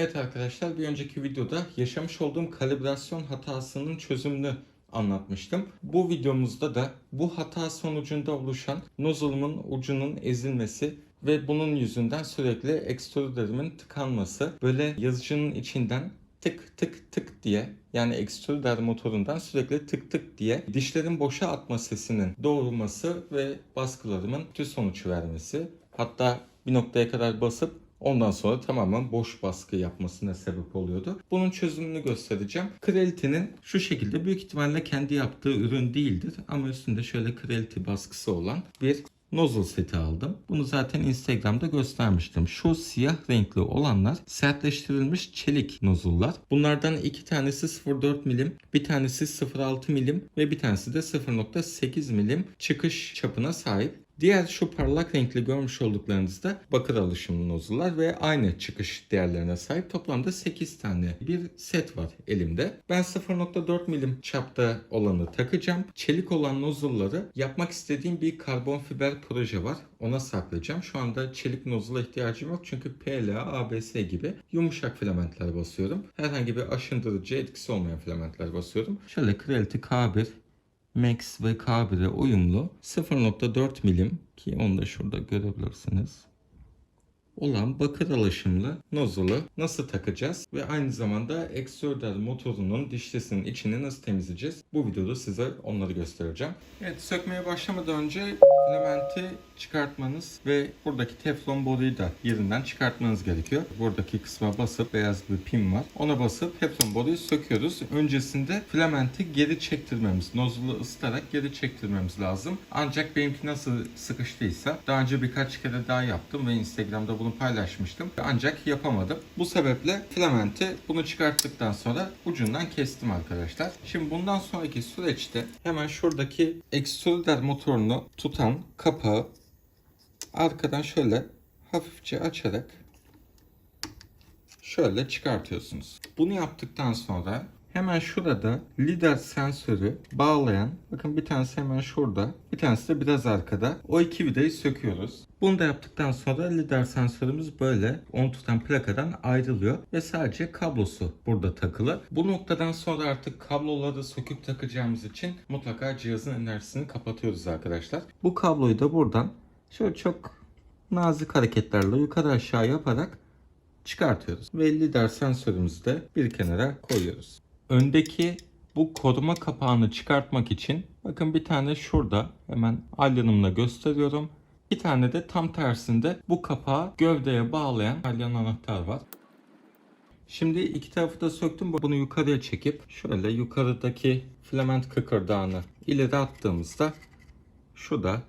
Evet arkadaşlar bir önceki videoda yaşamış olduğum kalibrasyon hatasının çözümünü anlatmıştım. Bu videomuzda da bu hata sonucunda oluşan nozzle'ımın ucunun ezilmesi ve bunun yüzünden sürekli extruder'imin tıkanması böyle yazıcının içinden tık tık tık diye yani extruder motorundan sürekli tık tık diye dişlerin boşa atma sesinin doğurması ve baskılarımın kötü sonuç vermesi. Hatta bir noktaya kadar basıp ondan sonra tamamen boş baskı yapmasına sebep oluyordu. Bunun çözümünü göstereceğim. Creality'nin şu şekilde büyük ihtimalle kendi yaptığı ürün değildir ama üstünde şöyle Creality baskısı olan bir nozzle seti aldım. Bunu zaten Instagram'da göstermiştim. Şu siyah renkli olanlar sertleştirilmiş çelik nozzle'lar. Bunlardan iki tanesi 0.4 milim, bir tanesi 0.6 milim ve bir tanesi de 0.8 milim çıkış çapına sahip. Diğer şu parlak renkli görmüş olduklarınızda bakır alışımlı nozzle'lar ve aynı çıkış değerlerine sahip toplamda 8 tane bir set var elimde. Ben 0.4 milim çapta olanı takacağım. Çelik olan nozzle'ları yapmak istediğim bir karbon fiber proje var. Ona saklayacağım. Şu anda çelik nozzle'a ihtiyacım yok çünkü PLA, ABS gibi yumuşak filamentler basıyorum. Herhangi bir aşındırıcı etkisi olmayan filamentler basıyorum. Şöyle Creality K1 Max ve K1'e uyumlu 0.4 milim ki onu da şurada görebilirsiniz olan bakır alaşımlı nozzle'ı nasıl takacağız ve aynı zamanda extruder motorunun dişlisinin içini nasıl temizleyeceğiz? Bu videoda size onları göstereceğim. Evet sökmeye başlamadan önce filamenti çıkartmanız ve buradaki teflon boruyu da yerinden çıkartmanız gerekiyor. Buradaki kısma basıp beyaz bir pin var. Ona basıp teflon boruyu söküyoruz. Öncesinde filamenti geri çektirmemiz, nozzle'ı ısıtarak geri çektirmemiz lazım. Ancak benimki nasıl sıkıştıysa daha önce birkaç kere daha yaptım ve Instagram'da bunu paylaşmıştım. Ancak yapamadım. Bu sebeple filamenti bunu çıkarttıktan sonra ucundan kestim arkadaşlar. Şimdi bundan sonraki süreçte hemen şuradaki extruder motorunu tutan kapağı arkadan şöyle hafifçe açarak şöyle çıkartıyorsunuz. Bunu yaptıktan sonra hemen şurada lider sensörü bağlayan bakın bir tanesi hemen şurada bir tanesi de biraz arkada o iki vidayı söküyoruz. Bunu da yaptıktan sonra lider sensörümüz böyle onu tutan plakadan ayrılıyor ve sadece kablosu burada takılı. Bu noktadan sonra artık kabloları söküp takacağımız için mutlaka cihazın enerjisini kapatıyoruz arkadaşlar. Bu kabloyu da buradan şöyle çok nazik hareketlerle yukarı aşağı yaparak çıkartıyoruz. Ve lider sensörümüzü de bir kenara koyuyoruz. Öndeki bu koruma kapağını çıkartmak için bakın bir tane şurada hemen alyanımla gösteriyorum. Bir tane de tam tersinde bu kapağı gövdeye bağlayan alyan anahtar var. Şimdi iki tarafı da söktüm. Bunu yukarıya çekip şöyle yukarıdaki filament kıkırdağını ileri attığımızda şu da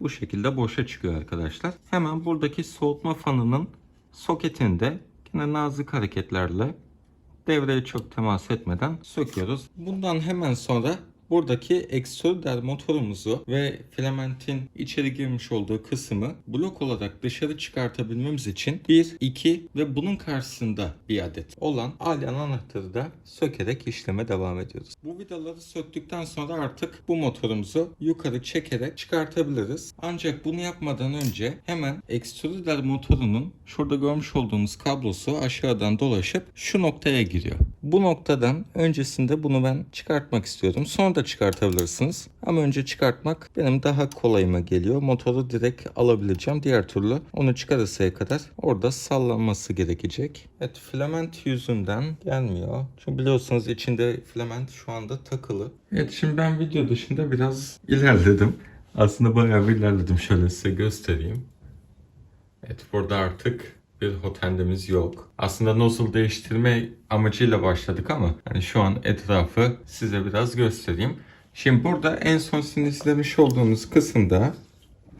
bu şekilde boşa çıkıyor arkadaşlar. Hemen buradaki soğutma fanının soketinde yine nazik hareketlerle devreye çok temas etmeden söküyoruz. Bundan hemen sonra buradaki extruder motorumuzu ve filamentin içeri girmiş olduğu kısmı blok olarak dışarı çıkartabilmemiz için 1, 2 ve bunun karşısında bir adet olan alyan anahtarı da sökerek işleme devam ediyoruz. Bu vidaları söktükten sonra artık bu motorumuzu yukarı çekerek çıkartabiliriz. Ancak bunu yapmadan önce hemen extruder motorunun şurada görmüş olduğunuz kablosu aşağıdan dolaşıp şu noktaya giriyor. Bu noktadan öncesinde bunu ben çıkartmak istiyorum. Sonra da çıkartabilirsiniz. Ama önce çıkartmak benim daha kolayıma geliyor. Motoru direkt alabileceğim. Diğer türlü onu çıkarırsaya kadar orada sallanması gerekecek. Evet filament yüzünden gelmiyor. Çünkü biliyorsunuz içinde filament şu anda takılı. Evet şimdi ben video dışında biraz ilerledim. Aslında bayağı bir ilerledim. Şöyle size göstereyim. Evet burada artık bir hotendimiz yok. Aslında nozzle değiştirme amacıyla başladık ama yani şu an etrafı size biraz göstereyim. Şimdi burada en son sizin izlemiş olduğunuz kısımda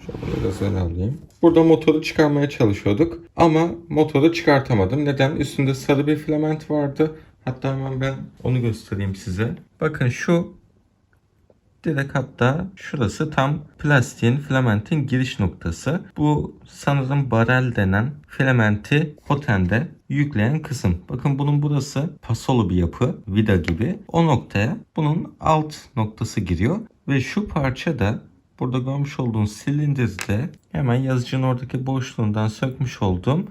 şöyle biraz öne alayım. Burada motoru çıkarmaya çalışıyorduk ama motoru çıkartamadım. Neden? Üstünde sarı bir filament vardı. Hatta hemen ben onu göstereyim size. Bakın şu Direkt hatta şurası tam plastiğin filamentin giriş noktası. Bu sanırım barel denen filamenti hotende yükleyen kısım. Bakın bunun burası pasolu bir yapı, vida gibi. O noktaya bunun alt noktası giriyor ve şu parça da burada görmüş olduğunuz silindirde hemen yazıcının oradaki boşluğundan sökmüş olduğum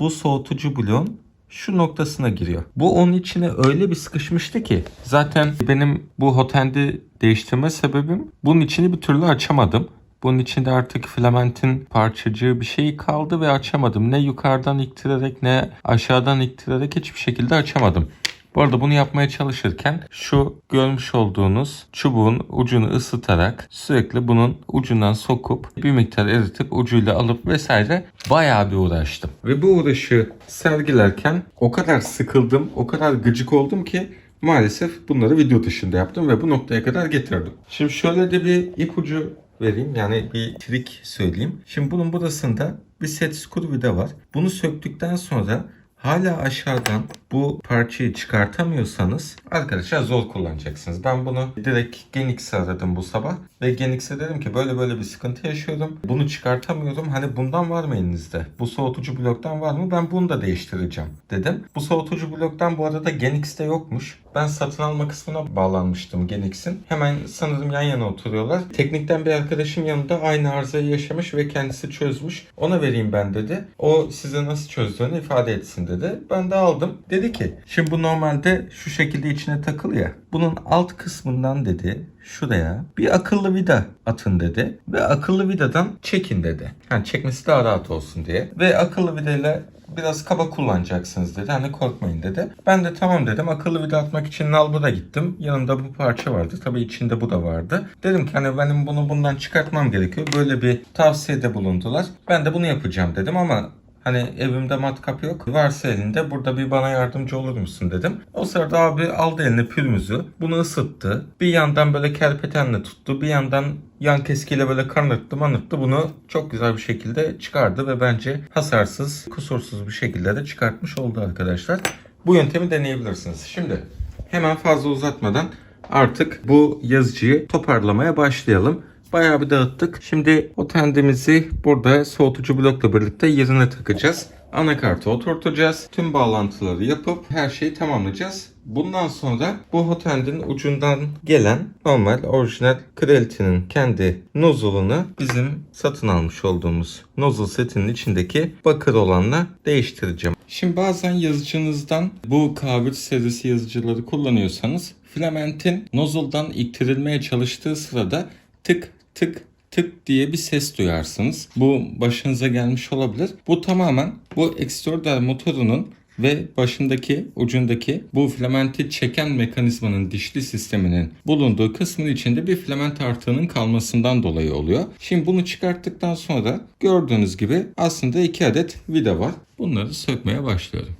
bu soğutucu bloğun şu noktasına giriyor. Bu onun içine öyle bir sıkışmıştı ki zaten benim bu hotendi değiştirme sebebim bunun içini bir türlü açamadım. Bunun içinde artık filamentin parçacığı bir şey kaldı ve açamadım. Ne yukarıdan iktirerek ne aşağıdan iktirerek hiçbir şekilde açamadım. Bu arada bunu yapmaya çalışırken şu görmüş olduğunuz çubuğun ucunu ısıtarak sürekli bunun ucundan sokup bir miktar eritip ucuyla alıp vesaire bayağı bir uğraştım. Ve bu uğraşı sergilerken o kadar sıkıldım, o kadar gıcık oldum ki maalesef bunları video dışında yaptım ve bu noktaya kadar getirdim. Şimdi şöyle de bir ipucu vereyim yani bir trik söyleyeyim. Şimdi bunun burasında bir set screw vida var. Bunu söktükten sonra hala aşağıdan bu parçayı çıkartamıyorsanız arkadaşlar zor kullanacaksınız. Ben bunu direkt Genix'e aradım bu sabah ve Genix'e dedim ki böyle böyle bir sıkıntı yaşıyorum. Bunu çıkartamıyorum. Hani bundan var mı elinizde? Bu soğutucu bloktan var mı? Ben bunu da değiştireceğim dedim. Bu soğutucu bloktan bu arada Genix'te yokmuş. Ben satın alma kısmına bağlanmıştım Genix'in. Hemen sanırım yan yana oturuyorlar. Teknikten bir arkadaşım yanında aynı arızayı yaşamış ve kendisi çözmüş. Ona vereyim ben dedi. O size nasıl çözdüğünü ifade etsin dedi. Ben de aldım. Dedi ki şimdi bu normalde şu şekilde içine takılı ya. Bunun alt kısmından dedi şuraya bir akıllı vida atın dedi. Ve akıllı vidadan çekin dedi. Yani çekmesi daha rahat olsun diye. Ve akıllı vidayla biraz kaba kullanacaksınız dedi. Hani korkmayın dedi. Ben de tamam dedim. Akıllı vida atmak için nalbura gittim. Yanında bu parça vardı. Tabii içinde bu da vardı. Dedim ki hani benim bunu bundan çıkartmam gerekiyor. Böyle bir tavsiyede bulundular. Ben de bunu yapacağım dedim ama Hani evimde matkap yok. Varsa elinde burada bir bana yardımcı olur musun dedim. O sırada abi aldı eline pürmüzü. Bunu ısıttı. Bir yandan böyle kerpetenle tuttu. Bir yandan yan keskiyle böyle kanırttı manırttı. Bunu çok güzel bir şekilde çıkardı ve bence hasarsız, kusursuz bir şekilde de çıkartmış oldu arkadaşlar. Bu yöntemi deneyebilirsiniz. Şimdi hemen fazla uzatmadan artık bu yazıcıyı toparlamaya başlayalım. Bayağı bir dağıttık. Şimdi o tendimizi burada soğutucu blokla birlikte yerine takacağız. Anakartı oturtacağız. Tüm bağlantıları yapıp her şeyi tamamlayacağız. Bundan sonra bu hotendin ucundan gelen normal orijinal Creality'nin kendi nozzle'ını bizim satın almış olduğumuz nozzle setinin içindeki bakır olanla değiştireceğim. Şimdi bazen yazıcınızdan bu K1 serisi yazıcıları kullanıyorsanız filamentin nozzle'dan iktirilmeye çalıştığı sırada tık tık tık diye bir ses duyarsınız. Bu başınıza gelmiş olabilir. Bu tamamen bu ekstrodel motorunun ve başındaki ucundaki bu filamenti çeken mekanizmanın dişli sisteminin bulunduğu kısmın içinde bir filament artığının kalmasından dolayı oluyor. Şimdi bunu çıkarttıktan sonra gördüğünüz gibi aslında iki adet vida var. Bunları sökmeye başlıyorum.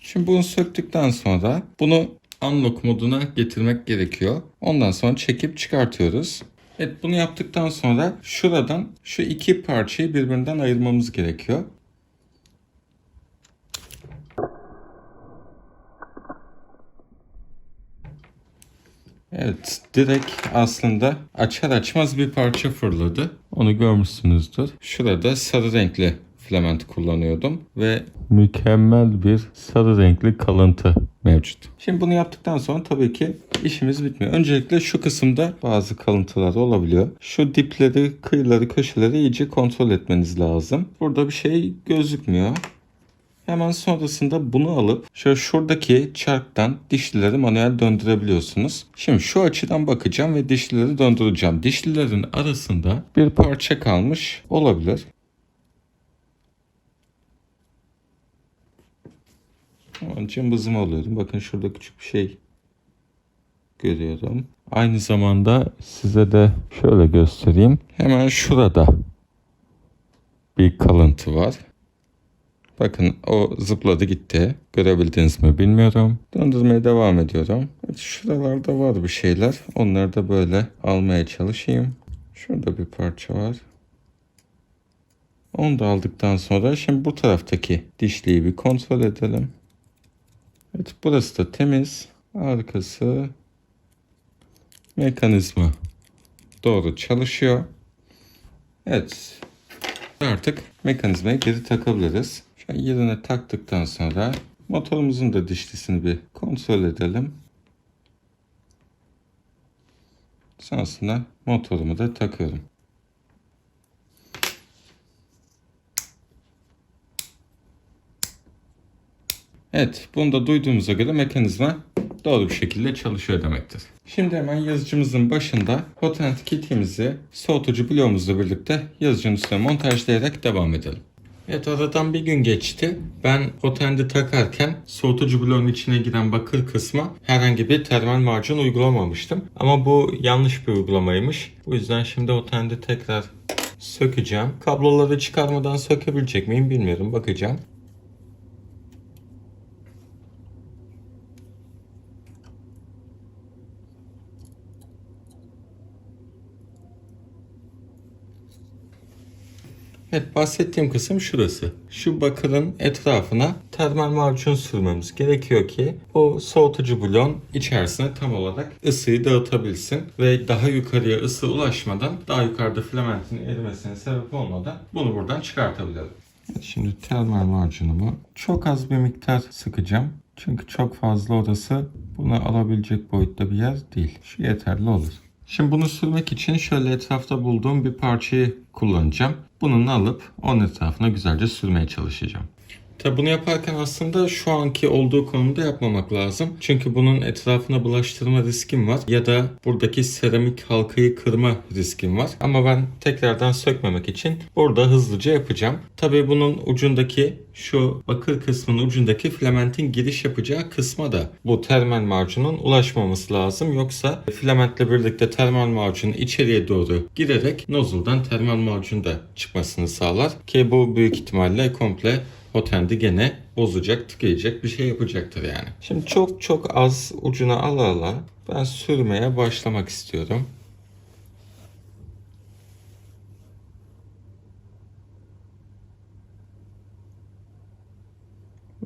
Şimdi bunu söktükten sonra bunu unlock moduna getirmek gerekiyor. Ondan sonra çekip çıkartıyoruz. Evet bunu yaptıktan sonra şuradan şu iki parçayı birbirinden ayırmamız gerekiyor. Evet direkt aslında açar açmaz bir parça fırladı. Onu görmüşsünüzdür. Şurada sarı renkli filament kullanıyordum ve mükemmel bir sarı renkli kalıntı mevcut. Şimdi bunu yaptıktan sonra tabii ki işimiz bitmiyor. Öncelikle şu kısımda bazı kalıntılar olabiliyor. Şu dipleri, kıyıları, köşeleri iyice kontrol etmeniz lazım. Burada bir şey gözükmüyor. Hemen sonrasında bunu alıp şöyle şuradaki çarktan dişlileri manuel döndürebiliyorsunuz. Şimdi şu açıdan bakacağım ve dişlileri döndüreceğim. Dişlilerin arasında bir parça kalmış olabilir. Onun cımbızımı alıyorum. Bakın şurada küçük bir şey görüyorum. Aynı zamanda size de şöyle göstereyim. Hemen şurada bir kalıntı var. Bakın o zıpladı gitti. Görebildiniz mi bilmiyorum. Döndürmeye devam ediyorum. Şuralarda var bir şeyler. Onları da böyle almaya çalışayım. Şurada bir parça var. Onu da aldıktan sonra şimdi bu taraftaki dişliği bir kontrol edelim. Evet burası da temiz. Arkası mekanizma doğru çalışıyor. Evet. Artık mekanizmayı geri takabiliriz. Şu yerine taktıktan sonra motorumuzun da dişlisini bir kontrol edelim. Sonrasında motorumu da takıyorum. Evet, bunu da duyduğumuza göre mekanizma doğru bir şekilde çalışıyor demektir. Şimdi hemen yazıcımızın başında Hotend kitimizi soğutucu bloğumuzla birlikte yazıcının üstüne montajlayarak devam edelim. Evet aradan bir gün geçti. Ben Hotend'i takarken soğutucu bloğun içine giren bakır kısma herhangi bir termal macun uygulamamıştım. Ama bu yanlış bir uygulamaymış. Bu yüzden şimdi Hotend'i tekrar sökeceğim. Kabloları çıkarmadan sökebilecek miyim bilmiyorum. Bakacağım. Evet bahsettiğim kısım şurası. Şu bakırın etrafına termal macun sürmemiz gerekiyor ki o soğutucu bloğun içerisine tam olarak ısıyı dağıtabilsin ve daha yukarıya ısı ulaşmadan daha yukarıda filamentin erimesine sebep olmadan bunu buradan çıkartabilirim. Evet, şimdi termal macunumu çok az bir miktar sıkacağım. Çünkü çok fazla orası bunu alabilecek boyutta bir yer değil. Şu yeterli olur. Şimdi bunu sürmek için şöyle etrafta bulduğum bir parçayı kullanacağım. Bununla alıp onun etrafına güzelce sürmeye çalışacağım. Tabi bunu yaparken aslında şu anki olduğu konumda yapmamak lazım. Çünkü bunun etrafına bulaştırma riskim var. Ya da buradaki seramik halkayı kırma riskim var. Ama ben tekrardan sökmemek için burada hızlıca yapacağım. Tabi bunun ucundaki şu bakır kısmının ucundaki filamentin giriş yapacağı kısma da bu termal macunun ulaşmaması lazım. Yoksa filamentle birlikte termal macun içeriye doğru girerek nozuldan termal macun da çıkmasını sağlar. Ki bu büyük ihtimalle komple Hotendi gene bozacak, tıkayacak bir şey yapacaktır yani. Şimdi çok çok az ucuna ala ala ben sürmeye başlamak istiyorum.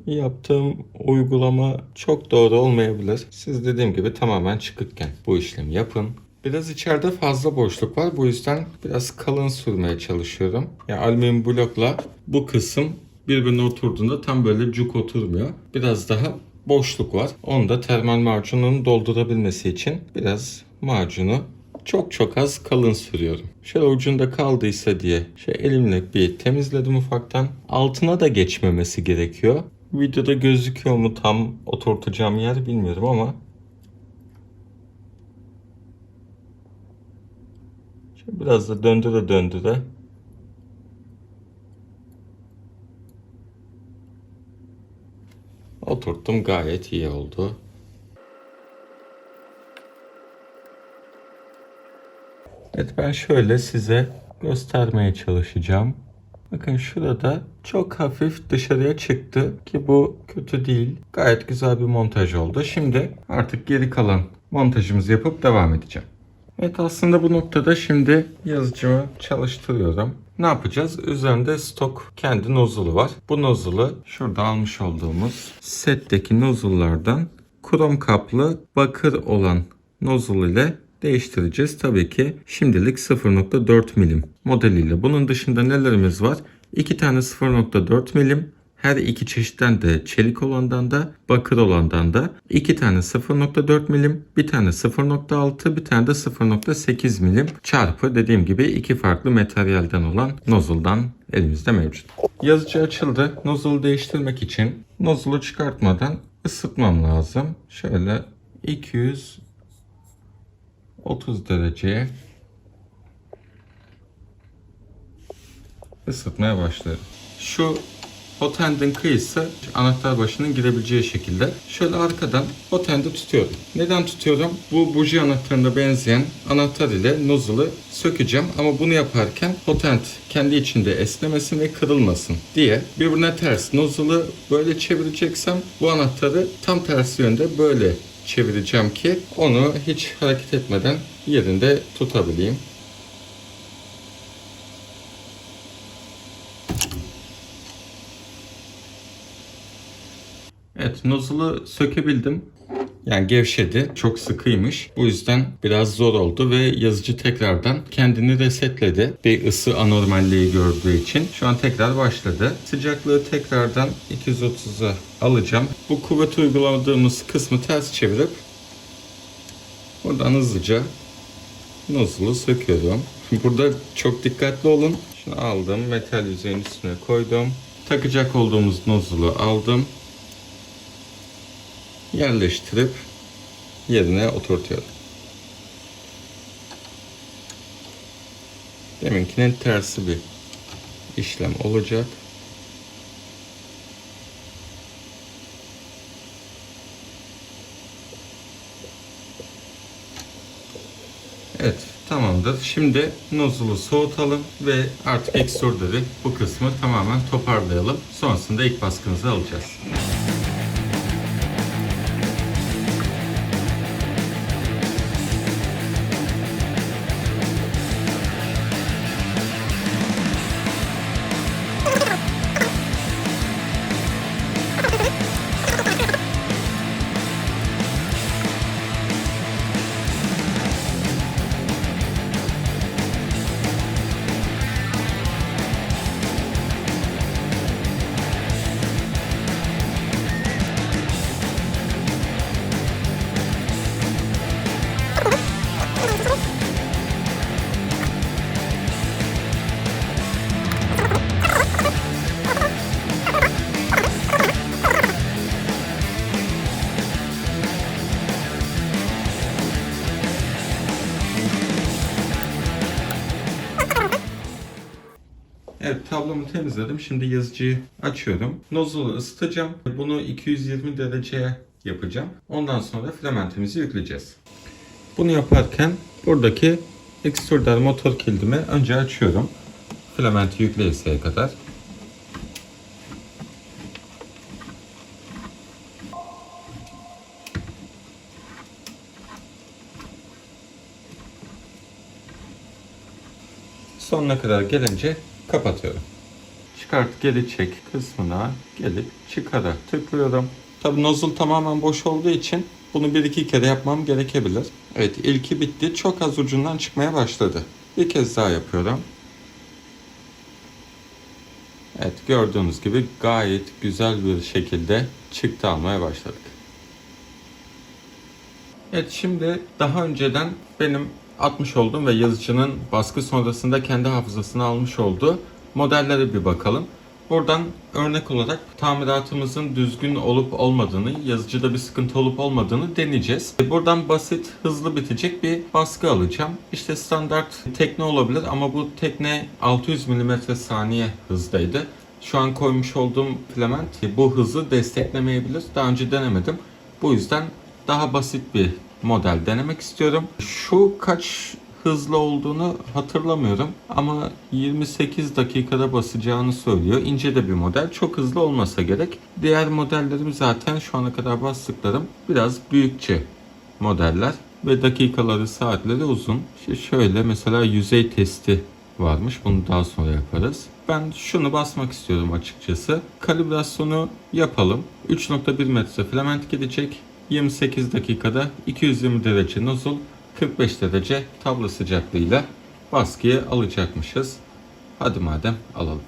Yaptığım uygulama çok doğru olmayabilir. Siz dediğim gibi tamamen çıkıkken bu işlemi yapın. Biraz içeride fazla boşluk var. Bu yüzden biraz kalın sürmeye çalışıyorum. Yani alüminyum blokla bu kısım birbirine oturduğunda tam böyle cuk oturmuyor. Biraz daha boşluk var. Onu da termal macunun doldurabilmesi için biraz macunu çok çok az kalın sürüyorum. Şöyle ucunda kaldıysa diye şey elimle bir temizledim ufaktan. Altına da geçmemesi gerekiyor. Videoda gözüküyor mu tam oturtacağım yer bilmiyorum ama Şöyle biraz da döndüre döndüre Oturttum gayet iyi oldu. Evet ben şöyle size göstermeye çalışacağım. Bakın şurada çok hafif dışarıya çıktı ki bu kötü değil. Gayet güzel bir montaj oldu. Şimdi artık geri kalan montajımızı yapıp devam edeceğim. Evet aslında bu noktada şimdi yazıcımı çalıştırıyorum. Ne yapacağız? Üzerinde stok kendi nozulu var. Bu nozulu şurada almış olduğumuz setteki nozullardan krom kaplı bakır olan nozul ile değiştireceğiz. Tabii ki şimdilik 0.4 milim modeliyle. Bunun dışında nelerimiz var? İki tane 0.4 milim her iki çeşitten de çelik olandan da bakır olandan da iki tane 0.4 milim, bir tane 0.6, bir tane de 0.8 milim çarpı dediğim gibi iki farklı materyalden olan nozuldan elimizde mevcut. Yazıcı açıldı. Nozulu değiştirmek için nozulu çıkartmadan ısıtmam lazım. Şöyle 230 dereceye ısıtmaya başlıyorum. Şu Hotend'in kıyısı anahtar başının girebileceği şekilde. Şöyle arkadan Hotend'i tutuyorum. Neden tutuyorum? Bu buji anahtarına benzeyen anahtar ile nozulu sökeceğim ama bunu yaparken Hotend kendi içinde esnemesin ve kırılmasın diye birbirine ters nozulu böyle çevireceksem bu anahtarı tam tersi yönde böyle çevireceğim ki onu hiç hareket etmeden yerinde tutabileyim. Evet nozulu sökebildim. Yani gevşedi. Çok sıkıymış. Bu yüzden biraz zor oldu ve yazıcı tekrardan kendini resetledi. Bir ısı anormalliği gördüğü için. Şu an tekrar başladı. Sıcaklığı tekrardan 230'a alacağım. Bu kuvvet uyguladığımız kısmı ters çevirip buradan hızlıca nozulu söküyorum. Burada çok dikkatli olun. Şunu aldım. Metal yüzeyin üstüne koydum. Takacak olduğumuz nozulu aldım. Yerleştirip yerine oturtuyorum. Deminkinin tersi bir işlem olacak. Evet tamamdır. Şimdi nozzle'u soğutalım ve artık ekstruderi bu kısmı tamamen toparlayalım. Sonrasında ilk baskımızı alacağız. Evet tablomu temizledim. Şimdi yazıcıyı açıyorum. Nozzle'ı ısıtacağım. Bunu 220 dereceye yapacağım. Ondan sonra filamentimizi yükleyeceğiz. Bunu yaparken buradaki extruder motor kilidimi önce açıyorum. Filamenti yükleyeseye kadar. Sonuna kadar gelince kapatıyorum. Çıkart geri çek kısmına gelip çıkara tıklıyorum. Tabi nozzle tamamen boş olduğu için bunu bir iki kere yapmam gerekebilir. Evet ilki bitti. Çok az ucundan çıkmaya başladı. Bir kez daha yapıyorum. Evet gördüğünüz gibi gayet güzel bir şekilde çıktı almaya başladık. Evet şimdi daha önceden benim atmış olduğum ve yazıcının baskı sonrasında kendi hafızasına almış olduğu modellere bir bakalım. Buradan örnek olarak tamiratımızın düzgün olup olmadığını, yazıcıda bir sıkıntı olup olmadığını deneyeceğiz. Buradan basit, hızlı bitecek bir baskı alacağım. İşte standart tekne olabilir ama bu tekne 600 mm saniye hızdaydı. Şu an koymuş olduğum filament bu hızı desteklemeyebilir. Daha önce denemedim. Bu yüzden daha basit bir model denemek istiyorum. Şu kaç hızlı olduğunu hatırlamıyorum ama 28 dakikada basacağını söylüyor. İnce de bir model. Çok hızlı olmasa gerek. Diğer modellerim zaten şu ana kadar bastıklarım biraz büyükçe modeller ve dakikaları saatleri uzun. İşte şöyle mesela yüzey testi varmış. Bunu daha sonra yaparız. Ben şunu basmak istiyorum açıkçası. Kalibrasyonu yapalım. 3.1 metre filament gidecek. 28 dakikada 220 derece nozzle 45 derece tablo sıcaklığıyla baskıyı alacakmışız. Hadi madem alalım.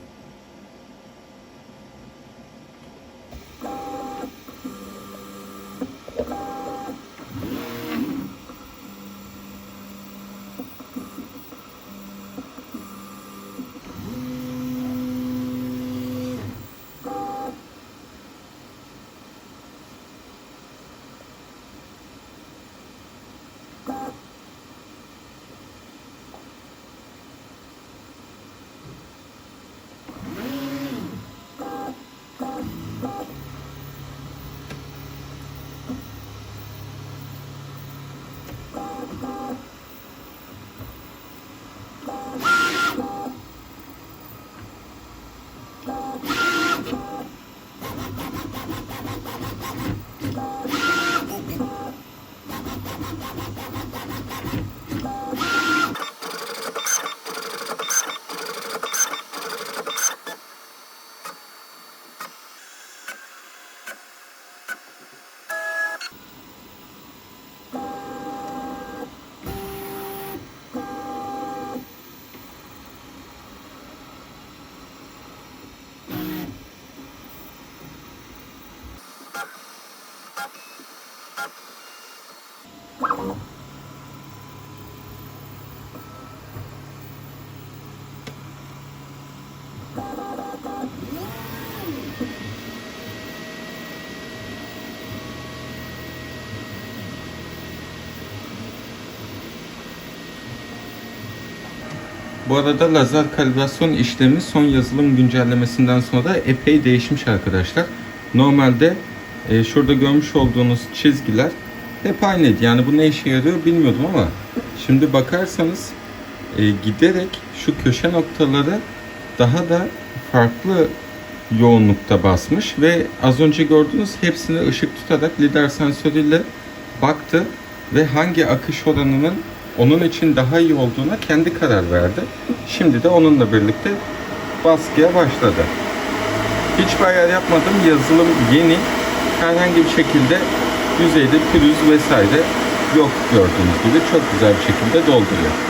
Bu arada lazer kalibrasyon işlemi son yazılım güncellemesinden sonra epey değişmiş arkadaşlar. Normalde e, şurada görmüş olduğunuz çizgiler hep aynıydı. Yani bu ne işe yarıyor bilmiyordum ama şimdi bakarsanız e, giderek şu köşe noktaları daha da farklı yoğunlukta basmış ve az önce gördüğünüz hepsini ışık tutarak lidar sensörüyle baktı ve hangi akış oranının onun için daha iyi olduğuna kendi karar verdi. Şimdi de onunla birlikte baskıya başladı. Hiçbir ayar yapmadım. Yazılım yeni. Herhangi bir şekilde yüzeyde pürüz vesaire yok gördüğünüz gibi çok güzel bir şekilde dolduruyor.